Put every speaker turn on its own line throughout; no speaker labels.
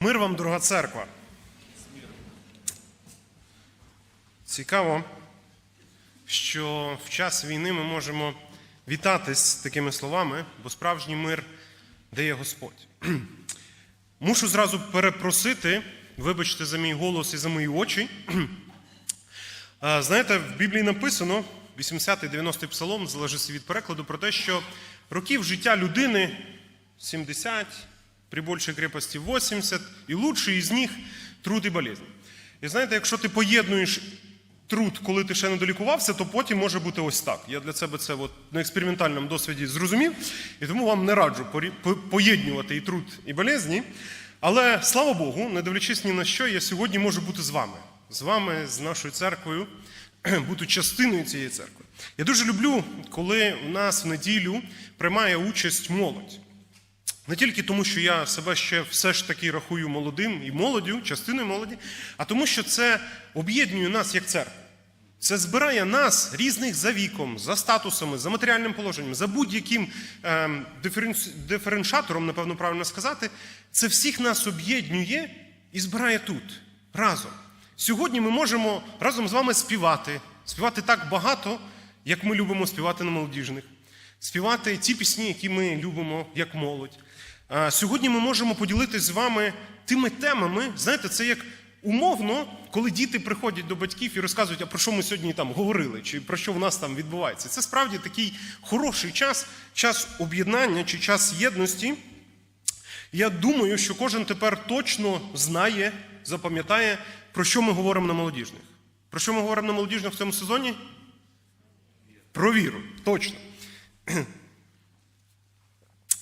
Мир вам, дорога церква. Цікаво, що в час війни ми можемо вітатись такими словами, бо справжній мир дає Господь. Мушу зразу перепросити, вибачте за мій голос і за мої очі. Знаєте, в Біблії написано, 80-й 90-й псалом, залежить від перекладу, про те, що років життя людини 70, при більшій крепості 80, і лучший із них труд і болезнь. І знаєте, якщо ти поєднуєш труд, коли ти ще не долікувався, то потім може бути ось так. Я для себе це от на експериментальному досвіді зрозумів, і тому вам не раджу поєднувати і труд, і болезні. Але слава Богу, не дивлячись ні на що, я сьогодні можу бути з вами, з вами, з нашою церквою, бути частиною цієї церкви. Я дуже люблю, коли в нас в неділю приймає участь молодь. Не тільки тому, що я себе ще все ж таки рахую молодим і молоддю, частиною молоді, а тому, що це об'єднує нас як церкву. Це збирає нас різних за віком, за статусами, за матеріальним положенням, за будь-яким ем, диференшатором, напевно, правильно сказати. Це всіх нас об'єднує і збирає тут разом. Сьогодні ми можемо разом з вами співати, співати так багато, як ми любимо співати на молодіжних, співати ті пісні, які ми любимо як молодь. Сьогодні ми можемо поділитися з вами тими темами. Знаєте, це як умовно, коли діти приходять до батьків і розказують, а про що ми сьогодні там говорили, чи про що в нас там відбувається. Це справді такий хороший час, час об'єднання чи час єдності. Я думаю, що кожен тепер точно знає, запам'ятає, про що ми говоримо на молодіжних. Про що ми говоримо на молодіжних в цьому сезоні? Про віру, точно.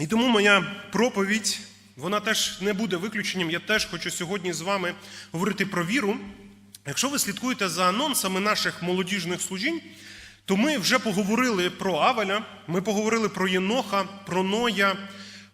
І тому моя проповідь, вона теж не буде виключенням. Я теж хочу сьогодні з вами говорити про віру. Якщо ви слідкуєте за анонсами наших молодіжних служінь, то ми вже поговорили про Авеля, ми поговорили про Єноха, про Ноя,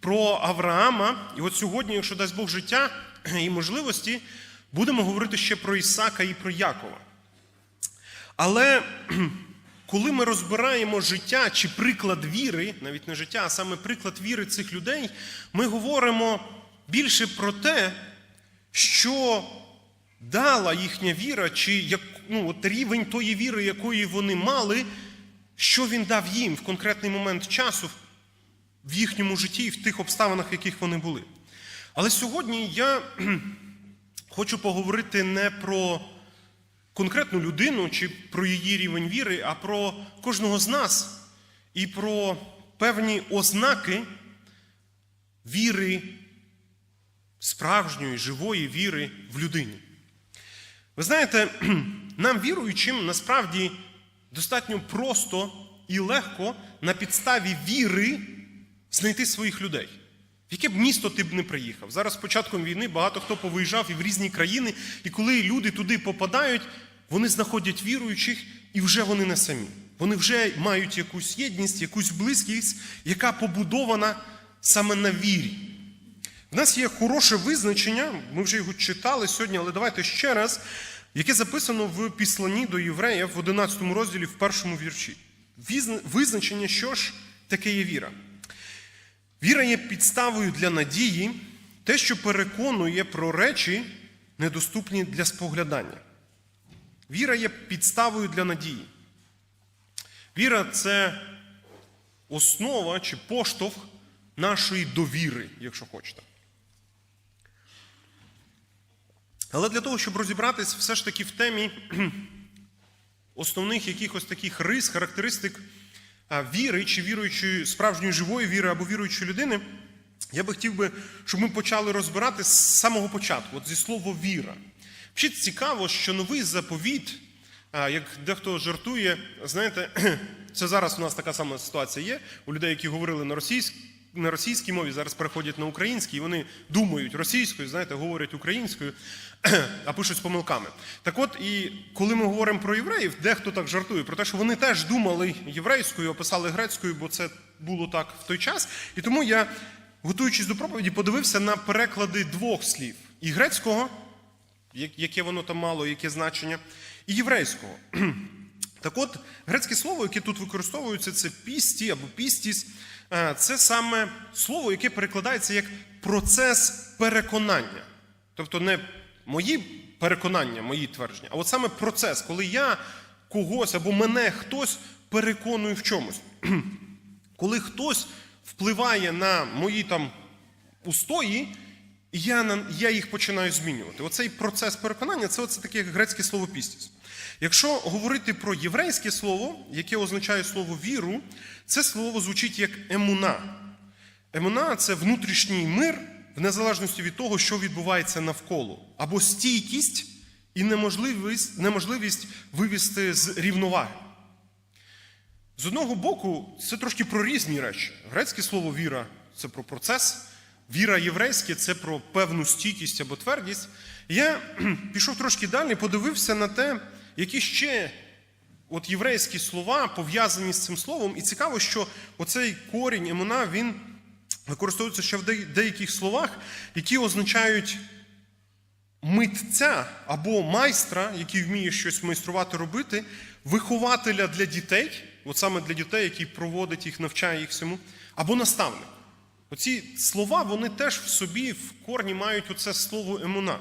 про Авраама. І от сьогодні, якщо дасть Бог життя і можливості, будемо говорити ще про Ісака і про Якова. Але коли ми розбираємо життя чи приклад віри, навіть не життя, а саме приклад віри цих людей, ми говоримо більше про те, що дала їхня віра, чи як, ну, от рівень тої віри, якої вони мали, що він дав їм в конкретний момент часу в їхньому житті і в тих обставинах, в яких вони були. Але сьогодні я хочу поговорити не про конкретну людину чи про її рівень віри, а про кожного з нас і про певні ознаки віри, справжньої, живої віри в людині. Ви знаєте, нам віруючим насправді достатньо просто і легко на підставі віри знайти своїх людей. Яке б місто ти б не приїхав? Зараз з початком війни багато хто повиїжджав і в різні країни, і коли люди туди попадають, вони знаходять віруючих, і вже вони не самі. Вони вже мають якусь єдність, якусь близькість, яка побудована саме на вірі. В нас є хороше визначення, ми вже його читали сьогодні, але давайте ще раз, яке записано в післанні до євреїв в 11 розділі, в першому вірші. Визначення, що ж таке є віра. Віра є підставою для надії, те, що переконує про речі, недоступні для споглядання. Віра є підставою для надії. Віра це основа чи поштовх нашої довіри, якщо хочете. Але для того, щоб розібратись все ж таки в темі основних якихось таких рис, характеристик віри чи віруючої, справжньої живої віри або віруючої людини, я би хотів би, щоб ми почали розбирати з самого початку, от зі слова віра. Взагалі цікаво, що новий заповіт, як дехто жартує, знаєте, це зараз у нас така сама ситуація є. У людей, які говорили на російській, на російській мові, зараз переходять на українській, і вони думають російською, знаєте, говорять українською, а пишуть з помилками. Так от, і коли ми говоримо про євреїв, дехто так жартує про те, що вони теж думали єврейською, а писали грецькою, бо це було так в той час. І тому я, готуючись до проповіді, подивився на переклади двох слів: і грецького, яке воно там мало, яке значення, і єврейського. Так от, грецьке слово, яке тут використовується, це пісті або пістіс. Е, Це саме слово, яке перекладається як процес переконання. Тобто не мої переконання, мої твердження, а от саме процес, коли я когось або мене хтось переконує в чомусь. Коли хтось впливає на мої там устої, і я, я їх починаю змінювати. Оцей процес переконання це оце таке грецьке слово пістіс. Якщо говорити про єврейське слово, яке означає слово віру, це слово звучить як емуна. Емуна це внутрішній мир в незалежності від того, що відбувається навколо, або стійкість і неможливість, неможливість вивести з рівноваги. З одного боку, це трошки про різні речі. Грецьке слово віра це про процес, віра єврейське це про певну стійкість або твердість. Я пішов трошки далі, подивився на те, які ще от єврейські слова пов'язані з цим словом. І цікаво, що оцей корінь емуна, він використовується ще в деяких словах, які означають митця або майстра, який вміє щось майструвати робити, вихователя для дітей, от саме для дітей, який проводить їх, навчає їх всьому, або наставник. Оці слова, вони теж в собі в корні мають оце слово емуна.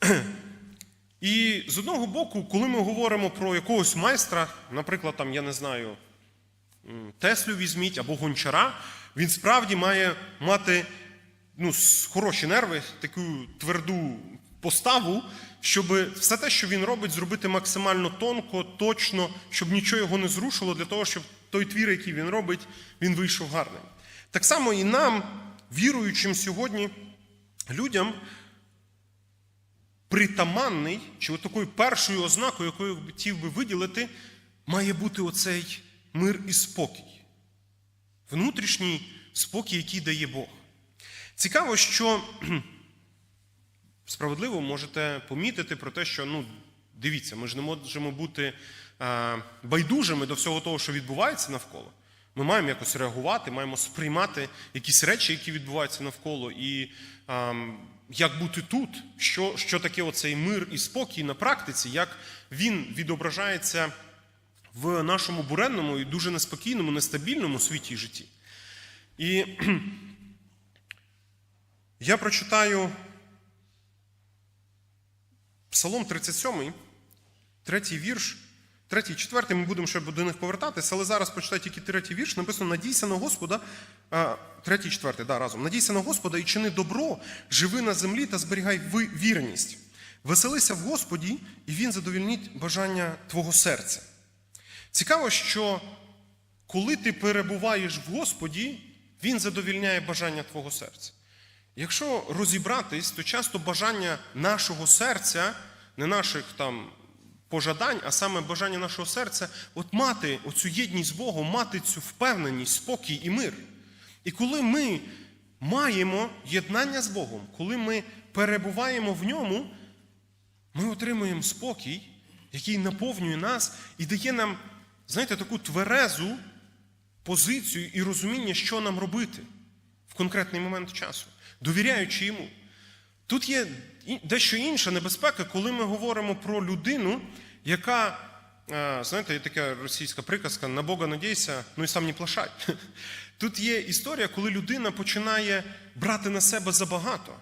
І з одного боку, коли ми говоримо про якогось майстра, наприклад, там, я не знаю, Теслю візьміть або гончара, він справді має мати ну, хороші нерви, таку тверду поставу, щоб все те, що він робить, зробити максимально тонко, точно, щоб нічого його не зрушило, для того, щоб той твір, який він робить, він вийшов гарним. Так само і нам, віруючим сьогодні людям, притаманний, чи от такою першою ознакою, якою я хотів би виділити, має бути оцей мир і спокій. Внутрішній спокій, який дає Бог. Цікаво, що справедливо можете помітити про те, що ну, дивіться, ми ж не можемо бути байдужими до всього того, що відбувається навколо. Ми маємо якось реагувати, маємо сприймати якісь речі, які відбуваються навколо, і е, як бути тут, що, що таке оцей мир і спокій на практиці, як він відображається в нашому буренному і дуже неспокійному, нестабільному світі і житті. І я прочитаю Псалом 37, третій вірш, третій, четвертий, ми будемо ще до них повертатися, але зараз прочитаю тільки третій вірш. Написано: Надійся на Господа, третій, четвертий, да, разом. Надійся на Господа і чини добро, живи на землі та зберігай вірність. Веселися в Господі, і Він задовільнить бажання твого серця. Цікаво, що коли ти перебуваєш в Господі, Він задовільняє бажання твого серця. Якщо розібратись, то часто бажання нашого серця, не наших там пожадань, а саме бажання нашого серця, от мати оцю єдність з Богом, мати цю впевненість, спокій і мир. І коли ми маємо єднання з Богом, коли ми перебуваємо в ньому, ми отримуємо спокій, який наповнює нас і дає нам, знаєте, таку тверезу позицію і розуміння, що нам робити в конкретний момент часу, довіряючи йому. Тут є дещо інша небезпека, коли ми говоримо про людину, яка, е, знаєте, є така російська приказка на Бога надійся, ну і сам не плашай. Тут є історія, коли людина починає брати на себе забагато,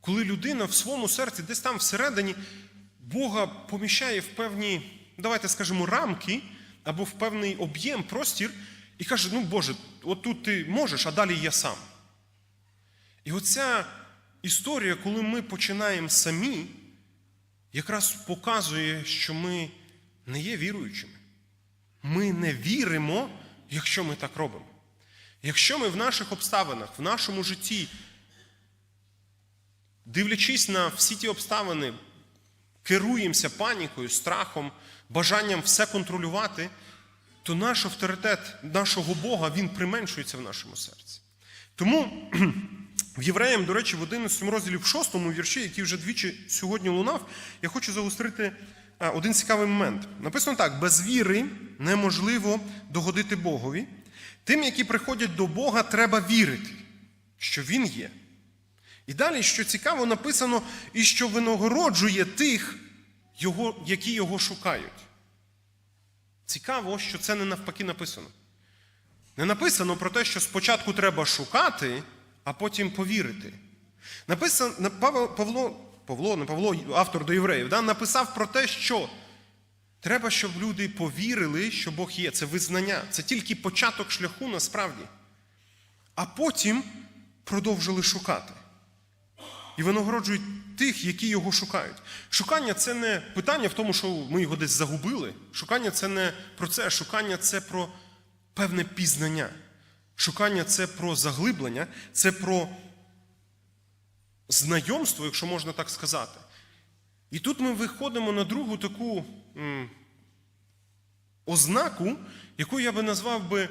коли людина в своєму серці, десь там всередині, Бога поміщає в певні, давайте скажемо, рамки або в певний об'єм, простір, і каже: ну Боже, от тут ти можеш, а далі я сам. І оця історія, коли ми починаємо самі, якраз показує, що ми не є віруючими. Ми не віримо, якщо ми так робимо. Якщо ми в наших обставинах, в нашому житті, дивлячись на всі ті обставини, керуємося панікою, страхом, бажанням все контролювати, то наш авторитет нашого Бога він применшується в нашому серці. Тому в Євреям, до речі, в 11 розділі, в 6 вірші, який вже двічі сьогодні лунав, я хочу загострити один цікавий момент. Написано так: без віри неможливо догодити Богові. Тим, які приходять до Бога, треба вірити, що Він є. І далі, що цікаво, написано, і що винагороджує тих, його, які його шукають. Цікаво, що це не навпаки написано. Не написано про те, що спочатку треба шукати, а потім повірити. Написано, Павло, Павло, не Павло, автор до євреїв, да, написав про те, що треба, щоб люди повірили, що Бог є. Це визнання, це тільки початок шляху насправді. А потім продовжили шукати. І винагороджують тих, які його шукають. Шукання це не питання в тому, що ми його десь загубили. Шукання це не про це. Шукання це про певне пізнання. Шукання це про заглиблення, це про знайомство, якщо можна так сказати. І тут ми виходимо на другу таку ознаку, яку я би назвав би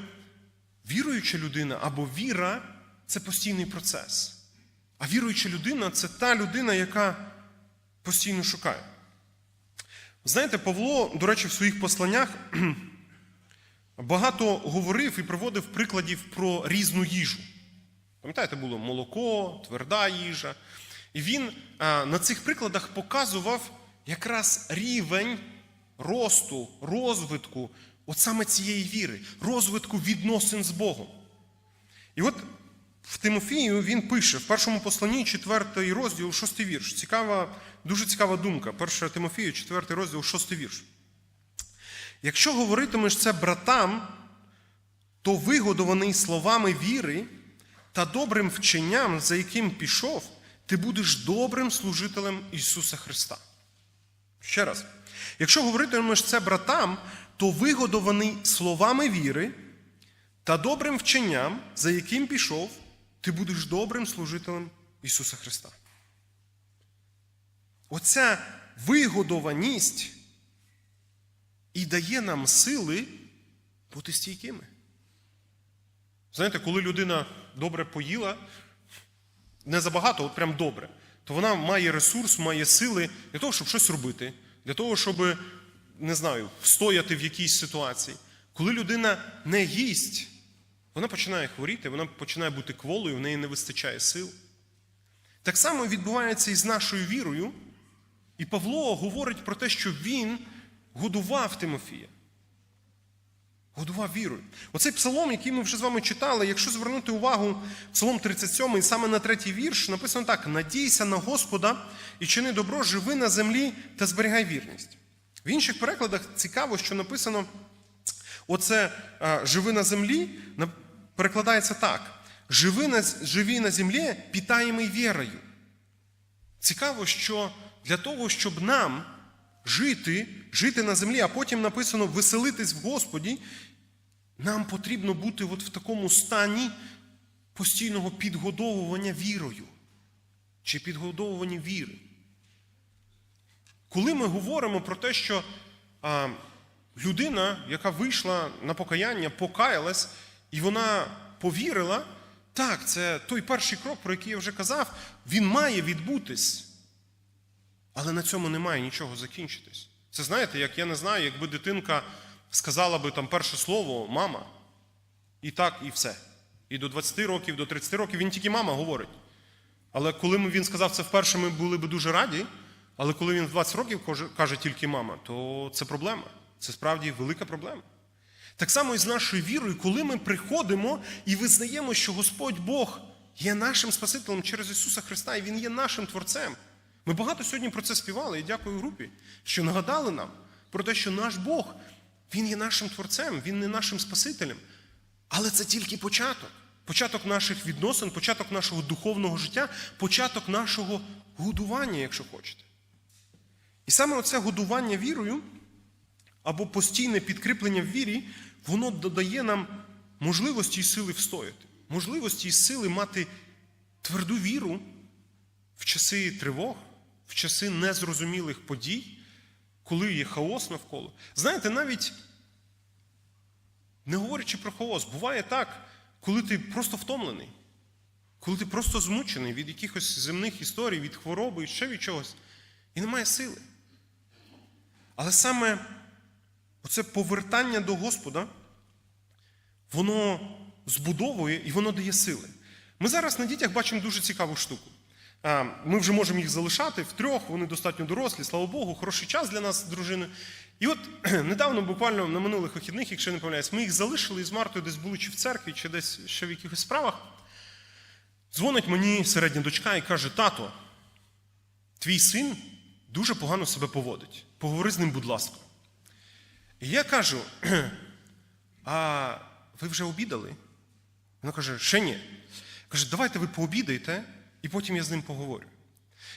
віруюча людина або віра це постійний процес. А віруюча людина це та людина, яка постійно шукає. Знаєте, Павло, до речі, в своїх посланнях багато говорив і приводив прикладів про різну їжу. Пам'ятаєте, було молоко, тверда їжа. І він а, на цих прикладах показував якраз рівень росту, розвитку от саме цієї віри, розвитку відносин з Богом. І от в Тимофію він пише в першому посланні, 4 розділ, 6 вірш. Цікава, дуже цікава думка. 1 Тимофію, 4 розділ, 6 вірш. Якщо говоритимеш це братам, то вигодований словами віри та добрим вченням, за яким пішов, ти будеш добрим служителем Ісуса Христа. Ще раз. Якщо говоритимеш це братам, то вигодований словами віри та добрим вченням, за яким пішов, ти будеш добрим служителем Ісуса Христа. Оця вигодованість і дає нам сили бути стійкими. Знаєте, коли людина добре поїла, не забагато, от прям добре, то вона має ресурс, має сили для того, щоб щось робити, для того, щоб, не знаю, встояти в якійсь ситуації. Коли людина не їсть, вона починає хворіти, вона починає бути кволою, в неї не вистачає сил. Так само відбувається і з нашою вірою. І Павло говорить про те, що він годував Тимофія. Годував вірою. Оцей псалом, який ми вже з вами читали, якщо звернути увагу, псалом 37, і саме на третій вірш, написано так: надійся на Господа і чини добро, живи на землі та зберігай вірність. В інших перекладах цікаво, що написано: оце живи на землі, перекладається так: живи на, живі на землі, питаємий вірою. Цікаво, що для того, щоб нам жити, жити на землі, а потім написано веселитись в Господі, нам потрібно бути от в такому стані постійного підгодовування вірою чи підгодовування віри. Коли ми говоримо про те, що а, людина, яка вийшла на покаяння, покаялась, і вона повірила, так, це той перший крок, про який я вже казав, він має відбутись. Але на цьому немає нічого закінчитись. Це знаєте, як я не знаю, якби дитинка сказала би там перше слово мама, і так, і все. І до 20 років, до 30 років він тільки мама говорить. Але коли він сказав це вперше, ми були б дуже раді. Але коли він в 20 років каже тільки мама, то це проблема. Це справді велика проблема. Так само і з нашою вірою, коли ми приходимо і визнаємо, що Господь Бог є нашим Спасителем через Ісуса Христа, і Він є нашим Творцем. Ми багато сьогодні про це співали, і дякую групі, що нагадали нам про те, що наш Бог, Він є нашим Творцем, Він не нашим Спасителем. Але це тільки початок. Початок наших відносин, початок нашого духовного життя, початок нашого годування, якщо хочете. І саме оце годування вірою або постійне підкріплення в вірі, воно додає нам можливості і сили встояти, можливості і сили мати тверду віру в часи тривог, в часи незрозумілих подій, коли є хаос навколо. Знаєте, навіть не говорячи про хаос, буває так, коли ти просто втомлений, коли ти просто змучений від якихось земних історій, від хвороби і ще від чогось, і немає сили. Але саме оце повертання до Господа, воно збудовує і воно дає сили. Ми зараз на дітях бачимо дуже цікаву штуку. Ми вже можемо їх залишати втрьох, вони достатньо дорослі, слава Богу, хороший час для нас з дружиною. І от недавно, буквально на минулих вихідних, якщо не помиляюсь, ми їх залишили і з Мартою десь були чи в церкві, чи десь ще в якихось справах. Дзвонить мені середня дочка і каже: тато, твій син дуже погано себе поводить. Поговори з ним, будь ласка. І я кажу: а ви вже обідали? Вона каже, ще ні. Каже, давайте ви пообідаєте, і потім я з ним поговорю.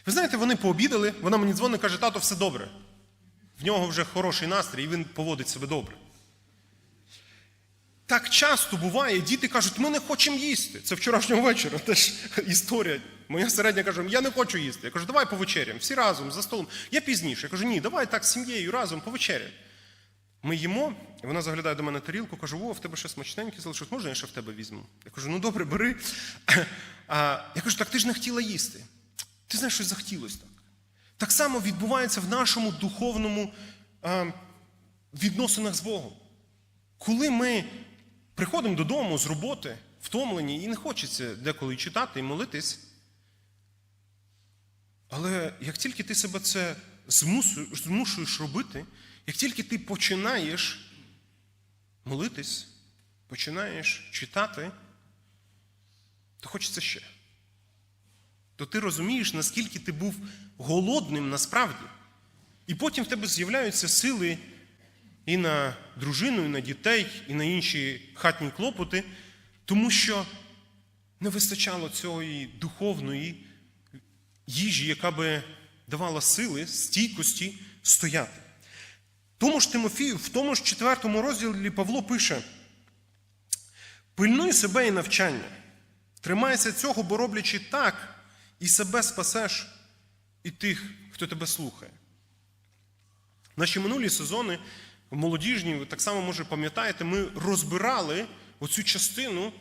Ви знаєте, вони пообідали, вона мені дзвонить, каже, тато, все добре. В нього вже хороший настрій, і він поводить себе добре. Так часто буває, діти кажуть, ми не хочемо їсти. Це вчорашнього вечора теж історія. Моя середня каже, я не хочу їсти. Я кажу, давай повечеряємо, всі разом за столом. Я пізніше. Я кажу, ні, давай так з сім'єю разом повечеряємо. Ми їмо, і вона заглядає до мене тарілку, каже, о, в тебе ще смачненьке залишилось, можна я ще в тебе візьму? Я кажу, ну добре, бери. А, я кажу, так ти ж не хотіла їсти. Ти знаєш, щось захотілося так. Так само відбувається в нашому духовному а, відносинах з Богом. Коли ми приходимо додому з роботи, втомлені, і не хочеться деколи читати і молитись. Але як тільки ти себе це змушуєш робити, як тільки ти починаєш молитись, починаєш читати, то хочеться ще. То ти розумієш, наскільки ти був голодним насправді. І потім в тебе з'являються сили і на дружину, і на дітей, і на інші хатні клопоти, тому що не вистачало цієї духовної їжі, яка би давала сили, стійкості стояти. Тому ж Тимофію, в тому ж четвертому розділі Павло пише: пильнуй себе і навчання, тримайся цього, бо роблячи так, і себе спасеш, і тих, хто тебе слухає. Наші минулі сезони молодіжні, ви так само, може, пам'ятаєте, ми розбирали оцю частину,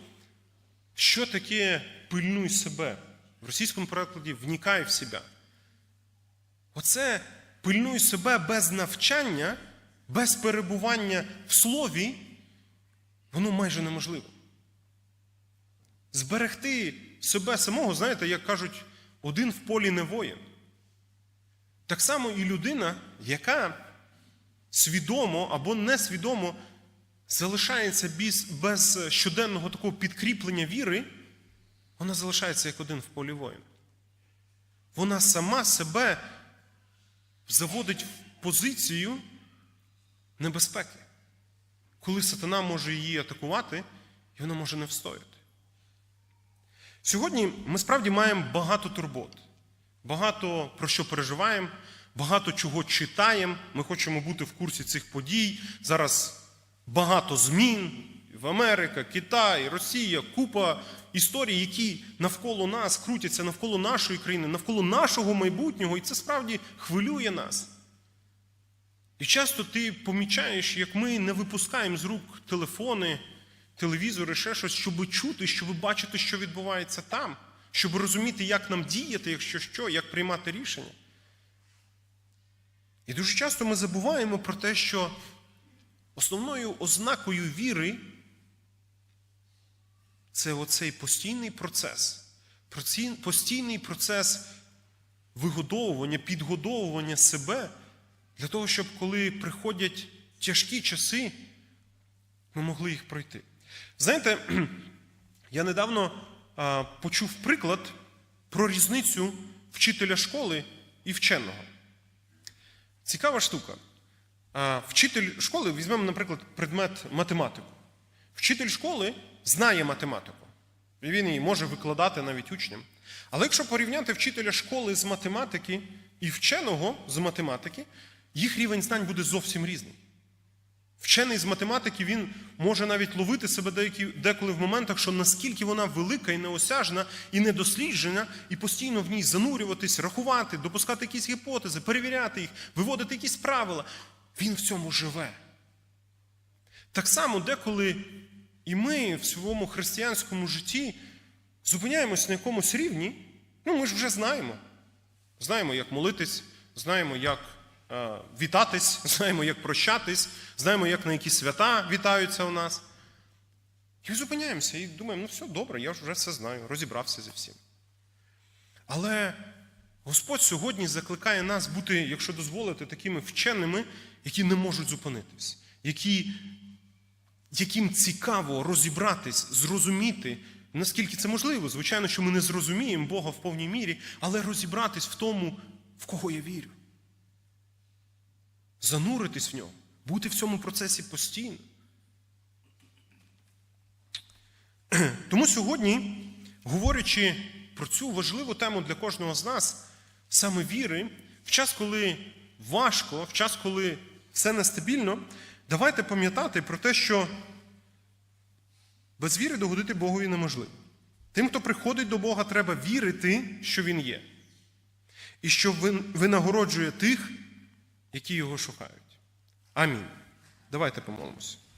що таке пильнуй себе. В російському перекладі вникай в себе. Оце пильнуй себе без навчання, без перебування в слові, воно майже неможливо. Зберегти себе самого, знаєте, як кажуть, один в полі не воїн. Так само і людина, яка свідомо або несвідомо залишається без, без щоденного такого підкріплення віри, вона залишається як один в полі воїн. Вона сама себе заводить в позицію небезпеки, коли сатана може її атакувати, і вона може не встояти. Сьогодні ми справді маємо багато турбот, багато про що переживаємо, багато чого читаємо. Ми хочемо бути в курсі цих подій. Зараз багато змін в Америка, Китай, Росія, купа історій, які навколо нас крутяться, навколо нашої країни, навколо нашого майбутнього, і це справді хвилює нас. І часто ти помічаєш, як ми не випускаємо з рук телефони, телевізори, ще щось, щоб чути, щоб бачити, що відбувається там, щоб розуміти, як нам діяти, якщо що, як приймати рішення. І дуже часто ми забуваємо про те, що основною ознакою віри це оцей постійний процес, постійний процес вигодовування, підгодовування себе для того, щоб коли приходять тяжкі часи, ми могли їх пройти. Знаєте, я недавно почув приклад про різницю вчителя школи і вченого. Цікава штука. Вчитель школи, візьмемо, наприклад, предмет математику. Вчитель школи знає математику. І він її може викладати навіть учням. Але якщо порівняти вчителя школи з математики і вченого з математики, їх рівень знань буде зовсім різний. Вчений з математики він може навіть ловити себе деякі, деколи в моментах, що наскільки вона велика і неосяжна, і недосліджена, і постійно в ній занурюватись, рахувати, допускати якісь гіпотези, перевіряти їх, виводити якісь правила. Він в цьому живе. Так само, деколи і ми в своєму християнському житті зупиняємось на якомусь рівні, ну ми ж вже знаємо. Знаємо, як молитись, знаємо, як вітатись, знаємо, як прощатись, знаємо, як на які свята вітаються у нас. І зупиняємося і думаємо, ну все добре, я вже все знаю, розібрався зі всім. Але Господь сьогодні закликає нас бути, якщо дозволити, такими вченими, які не можуть зупинитись, які яким цікаво розібратись, зрозуміти, Наскільки це можливо? Звичайно, що ми не зрозуміємо Бога в повній мірі, але розібратись в тому, в кого я вірю. Зануритись в нього, бути в цьому процесі постійно. Тому сьогодні, говорячи про цю важливу тему для кожного з нас, саме віри, в час, коли важко, в час, коли все нестабільно, давайте пам'ятати про те, що без віри догодити Богові неможливо. Тим, хто приходить до Бога, треба вірити, що Він є, і що винагороджує тих, які його шукають. Амінь. Давайте помолимося.